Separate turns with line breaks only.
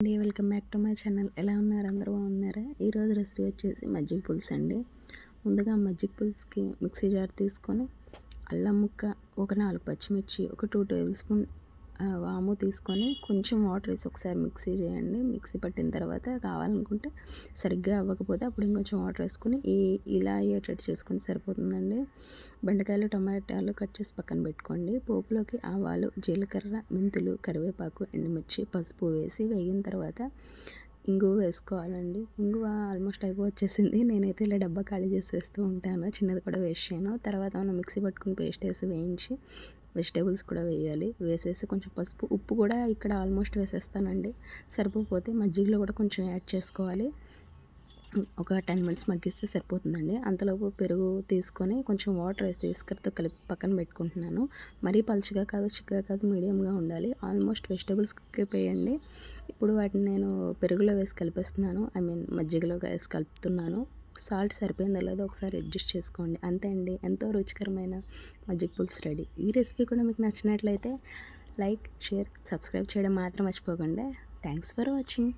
అండి welcome back to my channel. ఎలా ఉన్నారు? అందరూ బాగున్నారా? ఈరోజు రెసిపీ వచ్చేసి మజ్జిగ పులుసు అండి. ముందుగా మజ్జిగ పులుసుకి మిక్సీ జార్ తీసుకొని అల్లం ముక్క ఒక నాలుగు పచ్చిమిర్చి ఒక టూ టేబుల్ స్పూన్ వాము తీసుకొని కొంచెం వాటర్ వేసి ఒకసారి మిక్సీ చేయండి. మిక్సీ పట్టిన తర్వాత కావాలనుకుంటే సరిగ్గా అవ్వకపోతే అప్పుడు ఇంకొంచెం వాటర్ వేసుకొని ఈ ఇలా అయ్యేటట్టు చూసుకుంటే సరిపోతుందండి. బెండకాయలు టమాటాలు కట్ చేసి పక్కన పెట్టుకోండి. పోపులోకి ఆవాలు జీలకర్ర మెంతులు కరివేపాకు ఎండుమిర్చి పసుపు వేసి వేగిన తర్వాత ఇంగువ వేసుకోవాలండి. ఇంగువ ఆల్మోస్ట్ అయిపో వచ్చేసింది నేనైతే ఇలా డబ్బా ఖాళీ చేసి వేస్తూ ఉంటాను. చిన్నది కూడా వేస్ట్ చేయను. తర్వాత మనం మిక్సీ పట్టుకుని పేస్ట్ వేసి వేయించి వెజిటేబుల్స్ కూడా వేయాలి. వేసేసి కొంచెం పసుపు ఉప్పు కూడా ఇక్కడ ఆల్మోస్ట్ వేసేస్తానండి. సరిపోతే మజ్జిగలో కూడా కొంచెం యాడ్ చేసుకోవాలి. ఒక టెన్ మినిట్స్ మగ్గిస్తే సరిపోతుందండి. అంతలోపు పెరుగు తీసుకొని కొంచెం వాటర్ వేసి ఇసుకతో కలిపి పక్కన పెట్టుకుంటున్నాను. మరీ పలుచగా కాదు చిక్కగా కాదు మీడియంగా ఉండాలి. ఆల్మోస్ట్ వెజిటేబుల్స్ వేయండి ఇప్పుడు వాటిని నేను పెరుగులో వేసి కలిపేస్తున్నాను. ఐ మీన్ మజ్జిగలో వేసి కలుపుతున్నాను. సాల్ట్ సరిపోయిందో లేదో ఒకసారి అడ్జస్ట్ చేసుకోండి. అంతే అండి. ఎంతో రుచికరమైన మజ్జిగ పులుసు రెడీ. ఈ రెసిపీ కూడా మీకు నచ్చినట్లయితే లైక్ షేర్ సబ్స్క్రైబ్ చేయడం మాత్రం మర్చిపోకండి. Thanks for watching.